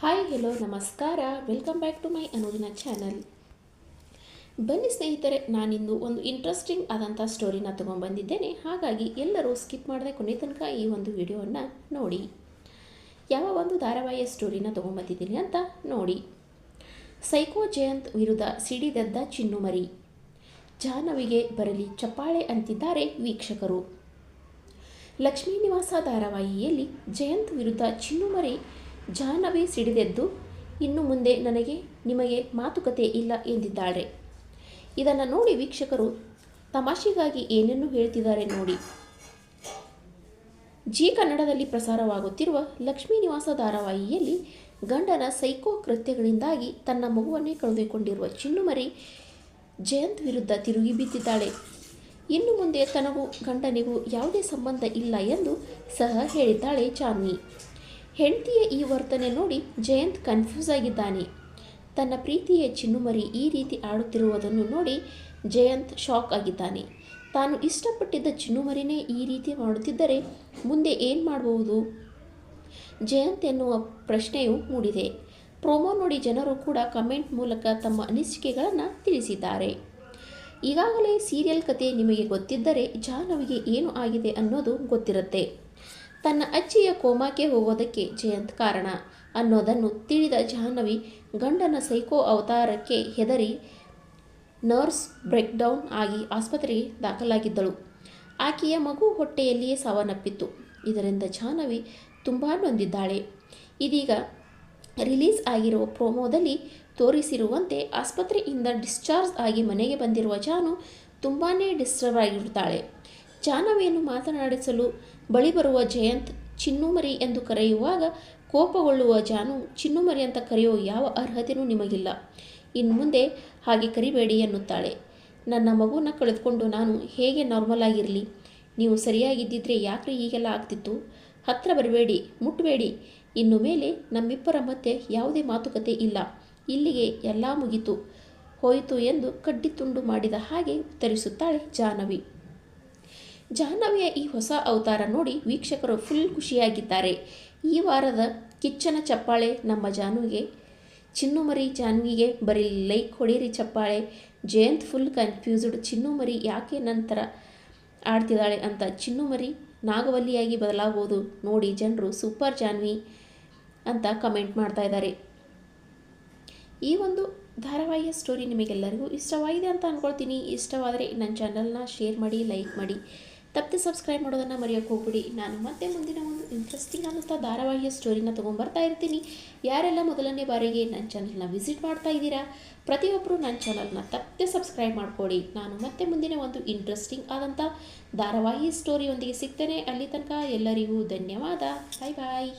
Hi hello ನಮಸ್ಕಾರ. Welcome back to my Anudina channel ಬನ್ನಿ ಸ್ನೇಹಿತರೆ ನಾನಿಂದು ಒಂದು ಇಂಟ್ರೆಸ್ಟಿಂಗ್ ಆದಂಥ ಸ್ಟೋರಿನ ತೊಗೊಂಡ್ಬಂದಿದ್ದೇನೆ. ಹಾಗಾಗಿ ಎಲ್ಲರೂ ಸ್ಕಿಪ್ ಮಾಡದೆ ಕೊನೆ ತನಕ ಈ ಒಂದು ವಿಡಿಯೋವನ್ನು ನೋಡಿ. ಯಾವ ಒಂದು ಧಾರಾವಾಹಿಯ ಸ್ಟೋರಿನ ತೊಗೊಂಬಂದಿದ್ದೀನಿ ಅಂತ ನೋಡಿ. ಸೈಕೋ ಜಯಂತ್ ವಿರುದ್ಧ ಸಿಡಿದೆದ್ದ ಚಿನ್ನುಮರಿ. ಜಾಹ್ನವಿಗೆ ಬರಲಿ ಚಪ್ಪಾಳೆ ಅಂತಿದ್ದಾರೆ ವೀಕ್ಷಕರು. ಲಕ್ಷ್ಮೀ ನಿವಾಸ ಧಾರಾವಾಹಿಯಲ್ಲಿ ಜಯಂತ್ ವಿರುದ್ಧ ಚಿನ್ನುಮರಿ ಜಾಹ್ನವಿ ಸಿಡಿದೆದ್ದು, ಇನ್ನು ಮುಂದೆ ನನಗೆ ನಿಮಗೆ ಮಾತುಕತೆ ಇಲ್ಲ ಎಂದಿದ್ದಾಳೆ. ಇದನ್ನು ನೋಡಿ ವೀಕ್ಷಕರು ತಮಾಷೆಗಾಗಿ ಏನೇನು ಹೇಳ್ತಿದ್ದಾರೆ ನೋಡಿ. ಜಿ ಕನ್ನಡದಲ್ಲಿ ಪ್ರಸಾರವಾಗುತ್ತಿರುವ ಲಕ್ಷ್ಮೀ ನಿವಾಸ ಧಾರಾವಾಹಿಯಲ್ಲಿ ಗಂಡನ ಸೈಕೋ ಕೃತ್ಯಗಳಿಂದಾಗಿ ತನ್ನ ಮಗುವನ್ನೇ ಕಳೆದುಕೊಂಡಿರುವ ಚಿನ್ನುಮರಿ ಜಯಂತ್ ವಿರುದ್ಧ ತಿರುಗಿ ಬಿದ್ದಿದ್ದಾಳೆ. ಇನ್ನು ಮುಂದೆ ತನಗೂ ಗಂಡನಿಗೂ ಯಾವುದೇ ಸಂಬಂಧ ಇಲ್ಲ ಎಂದು ಸಹ ಹೇಳಿದ್ದಾಳೆ ಜಾನ್ವಿ ಹೆಂಡತಿಯ ಈ ವರ್ತನೆ ನೋಡಿ ಜಯಂತ್ ಕನ್ಫ್ಯೂಸ್ ಆಗಿದ್ದಾನೆ. ತನ್ನ ಪ್ರೀತಿಯ ಚಿನ್ನುಮರಿ ಈ ರೀತಿ ಆಡುತ್ತಿರುವುದನ್ನು ನೋಡಿ ಜಯಂತ್ ಶಾಕ್ ಆಗಿದ್ದಾನೆ. ತಾನು ಇಷ್ಟಪಟ್ಟಿದ್ದ ಚಿನ್ನುಮರಿನೇ ಈ ರೀತಿ ಮಾಡುತ್ತಿದ್ದರೆ ಮುಂದೆ ಏನು ಮಾಡಬಹುದು? ಜಯಂತ್ ಎನ್ನುವ ಪ್ರಶ್ನೆಯು ಮೂಡಿದೆ. ಪ್ರೋಮೋ ನೋಡಿ ಜನರು ಕೂಡ ಕಮೆಂಟ್ ಮೂಲಕ ತಮ್ಮ ಅನಿಸಿಕೆಗಳನ್ನು ತಿಳಿಸಿದ್ದಾರೆ. ಈಗಾಗಲೇ ಸೀರಿಯಲ್ ಕತೆ ನಿಮಗೆ ಗೊತ್ತಿದ್ದರೆ ಜಾಹ್ನವಿಗೆ ಏನು ಆಗಿದೆ ಅನ್ನೋದು ಗೊತ್ತಿರುತ್ತೆ. ತನ್ನ ಅಜ್ಜಿಯ ಕೋಮಾಕ್ಕೆ ಹೋಗೋದಕ್ಕೆ ಜಯಂತ್ ಕಾರಣ. ಅನ್ನೋದನ್ನು ತಿಳಿದ ಜಾಹ್ನವಿ ಗಂಡನ ಸೈಕೋ ಅವತಾರಕ್ಕೆ ಹೆದರಿ ನರ್ಸ್ ಬ್ರೇಕ್ಡೌನ್ ಆಗಿ ಆಸ್ಪತ್ರೆಗೆ ದಾಖಲಾಗಿದ್ದಳು. ಆಕೆಯ ಮಗು ಹೊಟ್ಟೆಯಲ್ಲಿಯೇ ಸಾವನ್ನಪ್ಪಿತ್ತು. ಇದರಿಂದ ಜಾಹ್ನವಿ ತುಂಬ ನೊಂದಿದ್ದಾಳೆ. ಇದೀಗ ರಿಲೀಸ್ ಆಗಿರುವ ಪ್ರೋಮೋದಲ್ಲಿ ತೋರಿಸಿರುವಂತೆ ಆಸ್ಪತ್ರೆಯಿಂದ ಡಿಸ್ಚಾರ್ಜ್ ಆಗಿ ಮನೆಗೆ ಬಂದಿರುವ ಜಾನು ತುಂಬಾ ಡಿಸ್ಟರ್ಬ್ ಆಗಿರುತ್ತಾಳೆ ಜಾಹ್ನವಿಯನ್ನು ಮಾತನಾಡಿಸಲು ಬಳಿ ಬರುವ ಜಯಂತ್ ಚಿನ್ನುಮರಿ ಎಂದು ಕರೆಯುವಾಗ ಕೋಪಗೊಳ್ಳುವ ಜಾನು, ಚಿನ್ನುಮರಿ ಅಂತ ಕರೆಯೋ ಯಾವ ಅರ್ಹತೆಯೂ ನಿಮಗಿಲ್ಲ. ಇನ್ನು ಮುಂದೆ ಹಾಗೆ ಕರಿಬೇಡಿ ಎನ್ನುತ್ತಾಳೆ. ನನ್ನ ಮಗುನ ಕಳೆದುಕೊಂಡು ನಾನು ಹೇಗೆ ನಾರ್ಮಲ್ ಆಗಿರಲಿ? ನೀವು ಸರಿಯಾಗಿದ್ದಿದ್ರೆ ಯಾಕೆ ಹೀಗೆಲ್ಲ ಆಗ್ತಿತ್ತು? ಹತ್ತಿರ ಬರಬೇಡಿ ಮುಟ್ಟಬೇಡಿ ಇನ್ನು ಮೇಲೆ ನಮ್ಮಿಬ್ಬರ ಮಧ್ಯೆ ಯಾವುದೇ ಮಾತುಕತೆ ಇಲ್ಲ. ಇಲ್ಲಿಗೆ ಎಲ್ಲ ಮುಗಿತು. ಹೋಯಿತು ಎಂದು ಕಡ್ಡಿ ತುಂಡು ಮಾಡಿದ ಹಾಗೆ ಉತ್ತರಿಸುತ್ತಾಳೆ ಜಾಹ್ನವಿ. ಜಾಹ್ನವಿಯ ಈ ಹೊಸ ಅವತಾರ ನೋಡಿ ವೀಕ್ಷಕರು ಫುಲ್ ಖುಷಿಯಾಗಿದ್ದಾರೆ. ಈ ವಾರದ ಕಿಚ್ಚನ ಚಪ್ಪಾಳೆ ನಮ್ಮ ಜಾನ್ವಿಗೆ ಚಿನ್ನುಮರಿ ಜಾನ್ವಿಗೆ ಬರೀ ಲೈಕ್ ಹೊಡೀರಿ ಚಪ್ಪಾಳೆ. ಜಯಂತ್ ಫುಲ್ ಕನ್ಫ್ಯೂಸ್ಡ್ ಚಿನ್ನುಮರಿ ಯಾಕೆ ನಂತರ ಆಡ್ತಿದ್ದಾಳೆ ಅಂತ ಚಿನ್ನುಮರಿ ನಾಗವಲ್ಲಿಯಾಗಿ ಬದಲಾಗೋದು ನೋಡಿ ಜನರು ಸೂಪರ್ ಜಾನ್ವಿ ಅಂತ ಕಮೆಂಟ್ ಮಾಡ್ತಾ ಇದ್ದಾರೆ. ಈ ಒಂದು ಧಾರಾವಾಹಿಯ ಸ್ಟೋರಿ ನಿಮಗೆಲ್ಲರಿಗೂ ಇಷ್ಟವಾಗಿದೆ ಅಂತ ಅಂದ್ಕೊಳ್ತೀನಿ ಇಷ್ಟವಾದರೆ ನನ್ನ ಚಾನಲ್ನ ಶೇರ್ ಮಾಡಿ ಲೈಕ್ ಮಾಡಿ. ತಪ್ಪದೆ ಸಬ್ಸ್ಕ್ರೈಬ್ ಮಾಡೋದನ್ನು ಮರೆಯೋಕ್ಕೆ ಹೋಗ್ಬಿಡಿ. ನಾನು ಮತ್ತೆ ಮುಂದಿನ ಒಂದು ಇಂಟ್ರೆಸ್ಟಿಂಗ್ ಆದಂಥ ಧಾರಾವಾಹಿಯ ಸ್ಟೋರಿನ ತೊಗೊಂಬರ್ತಾ ಇರ್ತೀನಿ. ಯಾರೆಲ್ಲ ಮೊದಲನೇ ಬಾರಿಗೆ ನನ್ನ ಚಾನಲ್ನ ವಿಸಿಟ್ ಮಾಡ್ತಾ ಇದ್ದೀರಾ ಪ್ರತಿಯೊಬ್ಬರು ನನ್ನ ಚಾನಲ್ನ ತಪ್ಪದೆ ಸಬ್ಸ್ಕ್ರೈಬ್ ಮಾಡಿಕೊಡಿ. ನಾನು ಮತ್ತೆ ಮುಂದಿನ ಒಂದು ಇಂಟ್ರೆಸ್ಟಿಂಗ್ ಆದಂಥ ಧಾರಾವಾಹಿ ಸ್ಟೋರಿಯೊಂದಿಗೆ ಸಿಗ್ತೇನೆ. ಅಲ್ಲಿ ತನಕ ಎಲ್ಲರಿಗೂ ಧನ್ಯವಾದ. ಬಾಯ್ ಬಾಯ್